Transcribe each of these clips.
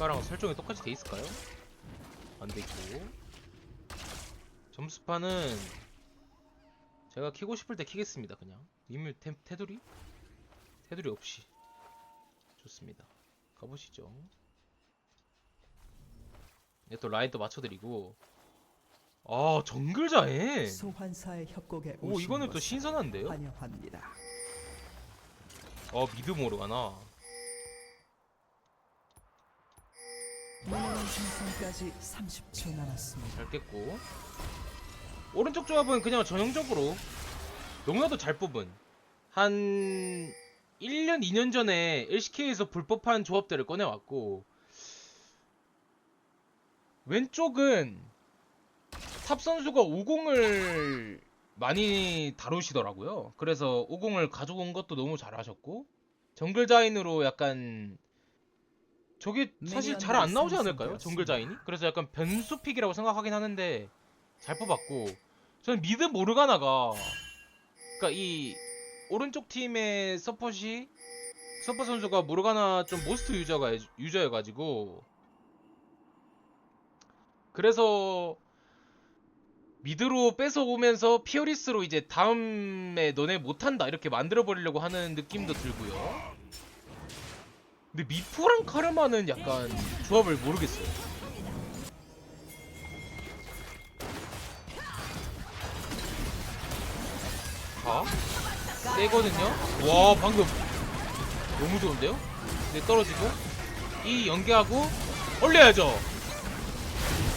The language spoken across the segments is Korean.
아까랑 설정이 똑같이 돼 있을까요? 안 돼 있고 점수판은 제가 키고 싶을 때 키겠습니다 그냥 이미 테, 테두리? 테두리 없이 좋습니다 가보시죠 네, 또 라인 또 맞춰드리고 아 정글자에 소환사의 협곡에 오 이거는 또 신선한데요? 환영합니다. 어 미드 모르가나 미니언 생성까지 30초 남았습니다. 잘 깼고 오른쪽 조합은 그냥 전형적으로 너무나도 잘 뽑은 한 1년 2년 전에 LCK에서 불법한 조합들을 꺼내왔고 왼쪽은 탑 선수가 50을 많이 다루시더라고요 그래서 50을 가져온 것도 너무 잘하셨고 정글 자인으로 약간 저게 사실 잘 안 나오지 않을까요? 정글 자인이? 그래서 약간 변수픽이라고 생각하긴 하는데 잘 뽑았고 저는 미드 모르가나가 그러니까 이 오른쪽 팀의 서폿이 서폿 선수가 모르가나 좀 모스트 유저가 유저여가지고 그래서 미드로 뺏어오면서 피어리스로 이제 다음에 너네 못한다 이렇게 만들어 버리려고 하는 느낌도 들고요. 근데 미포랑 카르마는 약간 조합을 모르겠어요. 자, 세거든요. 와 방금 너무 좋은데요? 근데 떨어지고 이 연계하고 올려야죠.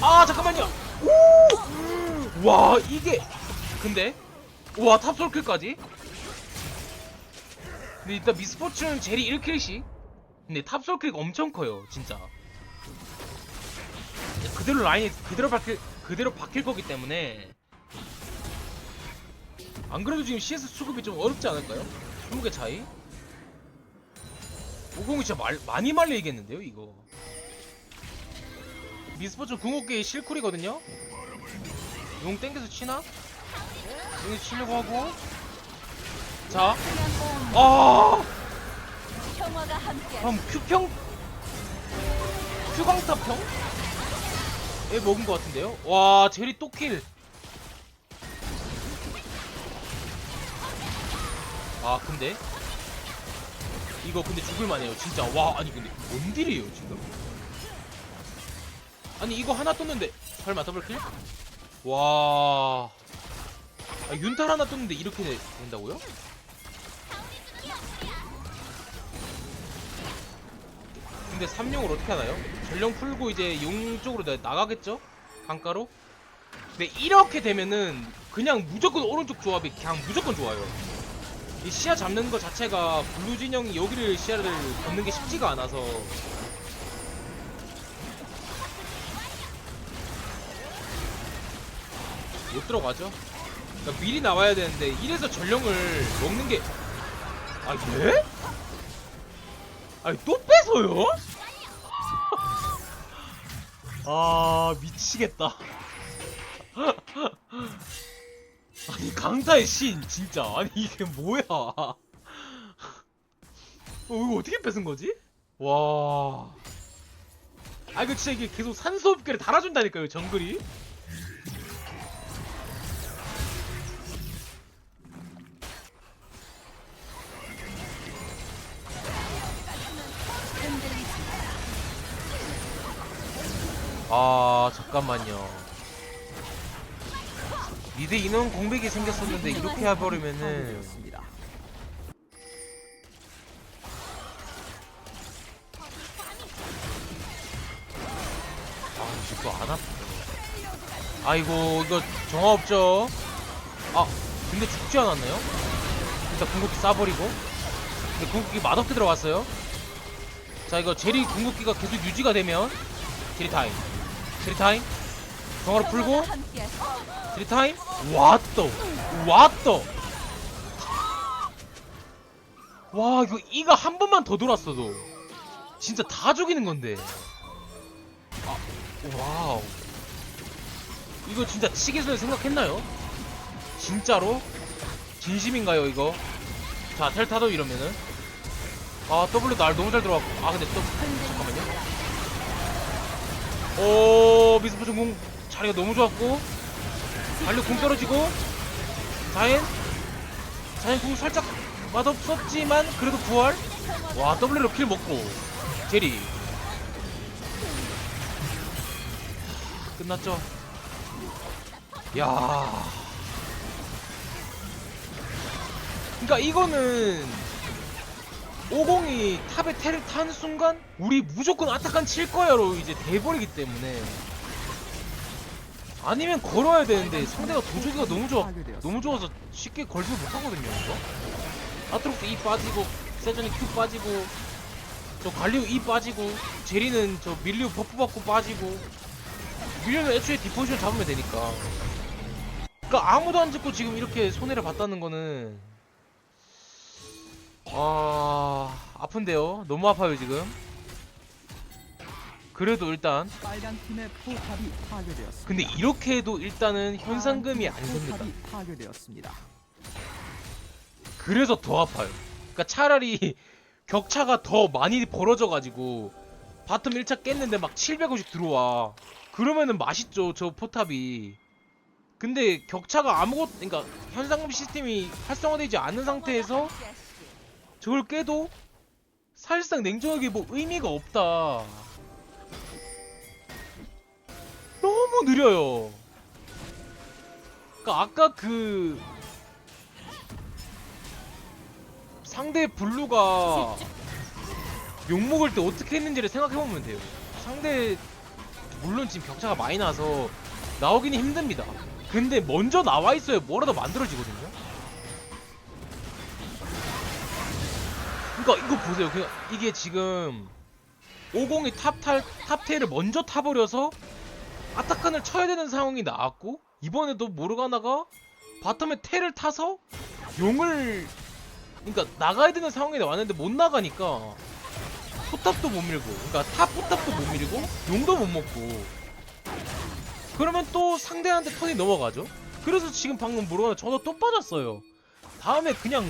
아 잠깐만요. 오! 와 이게 근데 와 탑솔킬까지? 근데 일단 미스포츠는 제리 1킬씩 근데 탑솔킬가 엄청 커요 진짜. 그대로 라인이 그대로 박힐 그대로 박힐 거기 때문에. 안 그래도 지금 CS 수급이 좀 어렵지 않을까요? 20개 차이? 50이 진짜 말, 많이 말리겠는데요 이거. 미스포츠 궁극기 실쿨이거든요? 용 땡겨서 치나? 용 치려고 하고. 자. 아! 평화가 함께 그럼 큐평 큐강타평? 에 먹은 것 같은데요? 와 제리 또 킬 아 근데 이거 근데 죽을만해요 진짜 와 아니 근데 뭔 딜이에요 지금 아니 이거 하나 떴는데 설마 더블킬? 와 아, 윤탈 하나 떴는데 이렇게 된다고요? 근데 3용을 어떻게 하나요? 전령 풀고 이제 용 쪽으로 나- 나가겠죠? 강가로? 근데 이렇게 되면은 그냥 무조건 오른쪽 조합이 그냥 무조건 좋아요. 이 시야 잡는 거 자체가 블루 진영이 여기를 시야를 걷는 게 쉽지가 않아서 못 들어가죠. 그러니까 미리 나와야 되는데 이래서 전령을 먹는 게 아, 예? 아니 또 뺏어요? 아 미치겠다 아니 강타의 신 진짜 아니 이게 뭐야 어, 이거 어떻게 뺏은 거지? 와 아, 이거 진짜 이게 계속 산소 흡기를 달아준다니까요, 정글이. 아 잠깐만요. 미드 인원 공백이 생겼었는데 이렇게 해버리면은. 아 이제 또안 아프네. 아이고 이거 정화 없죠? 아 근데 죽지 않았나요? 일단 궁극기 쏴버리고. 근데 궁극기 맛없게 들어갔어요. 자 이거 제리 궁극기가 계속 유지가 되면 제리 타임 제리 타임? 정화로 풀고? 함께 제리 타임? 왔또! 왔또! 와 이거 이가 한 번만 더 돌았어도 진짜 다 죽이는 건데. 아 와우. 이거 진짜 치기술 생각했나요? 진짜로? 진심인가요 이거? 자 텔타도 이러면은. 아 W 날 너무 잘 들어왔고. 아 근데 또 잠깐만요 오 미스포츠 공 자리가 너무 좋았고. 달려 공 떨어지고. 자인. 자인 공 살짝 맛없었지만 그래도 부활. 와 W로 킬 먹고. 제리. 끝났죠? 야. 그러니까 이거는 50이 탑에 테를 탄 순간 우리 무조건 아타칸 칠 거야로 이제 돼버리기 때문에. 아니면 걸어야 되는데 상대가 도저기가 너무 좋아. 너무 좋아서 쉽게 걸지 못하거든요 이거. 아트록스 E 빠지고 세전이 Q 빠지고 저 갈리오 E 빠지고 제리는 저 밀리오 버프 받고 빠지고. 밀리오는 애초에 디포지션 잡으면 되니까. 그니까 아무도 안 짓고 지금 이렇게 손해를 봤다는 거는 아 아픈데요? 너무 아파요 지금. 그래도 일단 빨간 팀의 포탑이 파괴되었습니다. 근데 이렇게 해도 일단은 현상금이 안 섭니다. 포탑이 파괴되었습니다. 그래서 더 아파요. 그러니까 차라리 격차가 더 많이 벌어져가지고 바텀 1차 깼는데 막 700원씩 들어와. 그러면은 맛있죠 저 포탑이. 근데 격차가 아무것 그러니까 현상금 시스템이 활성화되지 않은 상태에서 저걸 깨도 사실상 냉정하게 뭐 의미가 없다. 너무 느려요. 그러니까 아까 그 상대 블루가 욕 먹을 때 어떻게 했는지를 생각해 보면 돼요. 상대 물론 지금 격차가 많이 나서 나오기는 힘듭니다. 근데 먼저 나와 있어야 뭐라도 만들어지거든요. 그러니까 이거 보세요. 그냥 이게 지금 50이 탑, 탈, 탑 테일을 먼저 타버려서 아타칸을 쳐야 되는 상황이 나왔고 이번에도 모르가나가 바텀에 테를 타서 용을 그러니까 나가야 되는 상황이 나왔는데 못 나가니까 포탑도 못 밀고 그러니까 탑 포탑도 못 밀고 용도 못 먹고 그러면 또 상대한테 턴이 넘어가죠. 그래서 지금 방금 모르가나 저도 또 빠졌어요. 다음에 그냥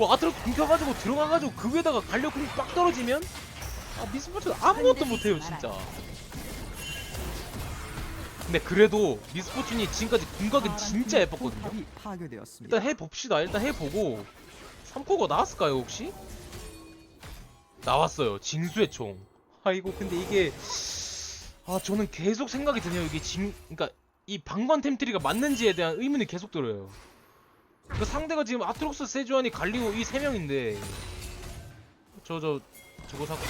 뭐 아트로 굶겨가지고 들어가가지고 그 위에다가 갈려kum이 빡 떨어지면 아 미스포츠 아무것도 못해요 진짜. 근데 그래도 미스포츠니 지금까지 궁각은 진짜 예뻤거든요. 일단 해봅시다. 일단 해보고 3코가 나왔을까요 혹시? 나왔어요. 징수의 총. 아이고 근데 이게 아 저는 계속 생각이 드네요. 이게 징 그니까 이 방관 템트리가 맞는지에 대한 의문이 계속 들어요 그 상대가 지금 아트록스 세주안이 갈리오 이세 명인데. 저 저 저 거 샀고.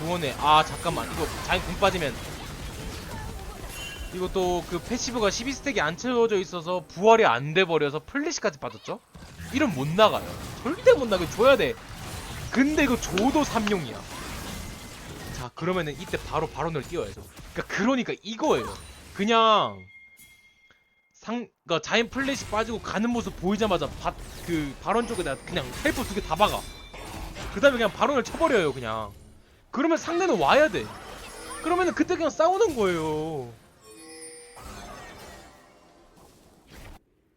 구원에 아 잠깐만. 이거 자인 공 빠지면. 이것도 그 패시브가 12스택이 안 채워져 있어서 부활이 안 돼 버려서 플래시까지 빠졌죠? 이러면 못 나가요. 절대 못 나가 줘야 돼. 근데 이거 줘도 3용이야. 자 그러면은 이때 바로 바론을 띄워야죠. 그러니까 그러니까 이거예요. 그냥 상, 그니까 자인 플래시 빠지고 가는 모습 보이자마자 바, 그 바론 쪽에 다 그냥 헬프 두 개 다 박아. 그 다음에 그냥 바론을 쳐버려요, 그냥. 그러면 상대는 와야 돼. 그러면은 그때 그냥 싸우는 거예요.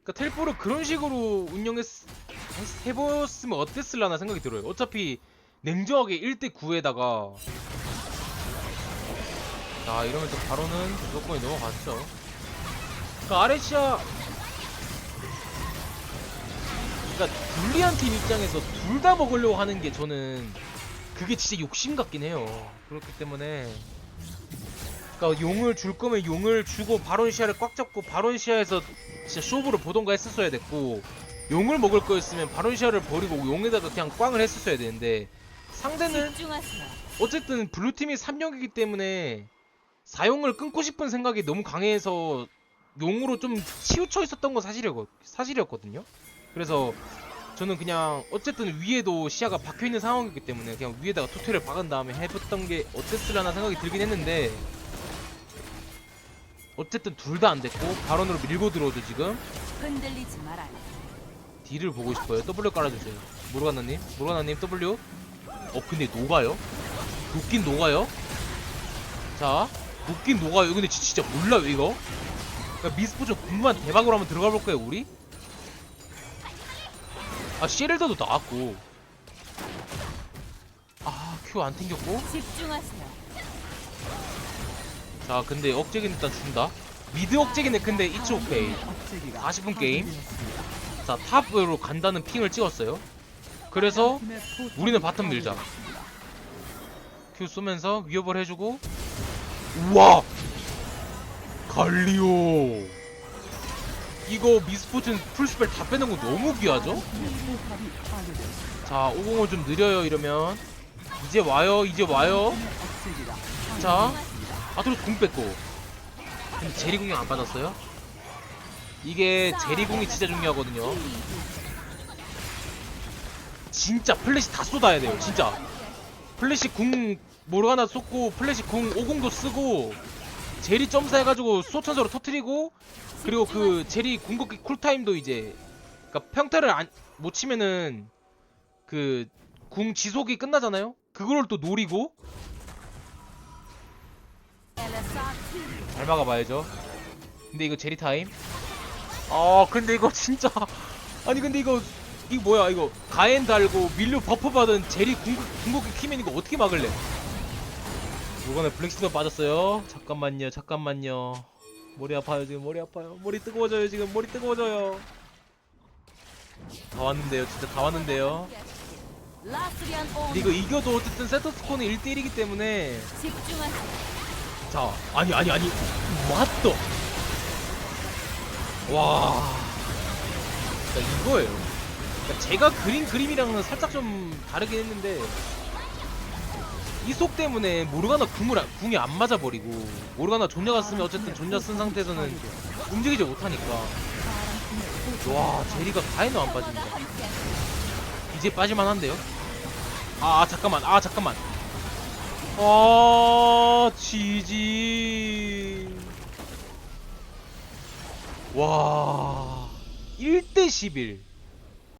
그니까 텔포를 그런 식으로 운영했, 했- 해봤으면 어땠을라나 생각이 들어요. 어차피 냉정하게 1대9에다가 자, 이러면 또 바론은 무조건이 넘어갔죠. 그러니까 아레시아 그러니까 불리한 팀 입장에서 둘 다 먹으려고 하는 게 저는 그게 진짜 욕심 같긴 해요. 그렇기 때문에 그러니까 용을 줄 거면 용을 주고 바론시아를 꽉 잡고 바론시아에서 진짜 쇼부를 보던가 했었어야 됐고 용을 먹을 거였으면 바론시아를 버리고 용에다가 그냥 꽝을 했었어야 되는데 상대는. 어쨌든 블루팀이 3용이기 때문에 사용을 끊고 싶은 생각이 너무 강해서 용으로 좀 치우쳐 있었던 건 사실이었, 사실이었거든요. 그래서 저는 그냥 어쨌든 위에도 시야가 박혀 있는 상황이기 때문에 그냥 위에다가 투테를 박은 다음에 해봤던 게 어땠으려나 생각이 들긴 했는데 어쨌든 둘 다 안 됐고 발언으로 밀고 들어오죠 지금 흔들리지 말아요. D를 보고 싶어요. W 깔아주세요. 모르가나님, 모르가나님 W. 어 근데 녹아요? 녹긴 녹아요? 자, 녹긴 녹아요. 근데 지- 진짜 몰라요 이거. 그러니까 미스포츠 궁금한 대박으로 한번 들어가 볼까요 우리? 아 시엘더도 나왔고. 아 Q 안 튕겼고. 집중하세요. 자 근데 억제기는 일단 준다 미드 억제기는 근데 이츠 오케이 억제기가 40분 게임. 자 탑으로 간다는 핑을 찍었어요 그래서 포탑이 우리는 바텀 밀자. 큐 쏘면서 위협을 해주고 우와 갈리오 이거 미스포츠 풀스펠 다 빼는 거 너무 귀하죠? 자 50을 좀 느려요 이러면 이제 와요 이제 와요 자 파괴되었습니다. 아토로 공 뺐고 근데 제리공이 안 받았어요? 이게 제리 공이 진짜 중요하거든요 진짜 플래시 다 쏟아야 돼요 진짜 플래시 궁 모르가나 쏟고 플래시 궁 50도 쓰고 제리 점사 해가지고 소천사로 터트리고 그리고 그 제리 궁극기 쿨타임도 이제 그니까 평타를 안, 못 치면은 그 궁 지속이 끝나잖아요 그걸 또 노리고 잘 막아봐야죠. 근데 이거 제리 타임. 아 근데 이거 진짜 아니 근데 이거 이거 뭐야 이거 가엔 달고 밀류 버프 받은 제리 궁극, 궁극기 키면 이거 어떻게 막을래? 이번에 블랙스도 빠졌어요. 잠깐만요, 잠깐만요. 머리 아파요 지금 머리 아파요. 머리 뜨거워져요 지금 머리 뜨거워져요. 다 왔는데요, 진짜 다 왔는데요. 이거 이겨도 어쨌든 세터 스코어는 1대 1이기 때문에 집중하세요. 자, 아니 아니 아니, 맞다. 와, 그러니까 이거예요. 그러니까 제가 그린 그림이랑은 살짝 좀 다르긴 했는데 이속 때문에 모르가나 궁을 안- 궁이 안 맞아 버리고 모르가나 존냐가 쓰면 어쨌든 존냐 쓴 상태에서는 움직이지 못하니까. 와 제리가 가해도 안 빠집니다. 이제 빠질만 한데요? 아, 아, 잠깐만. 아 잠깐만. 아 지지. 와 1대 11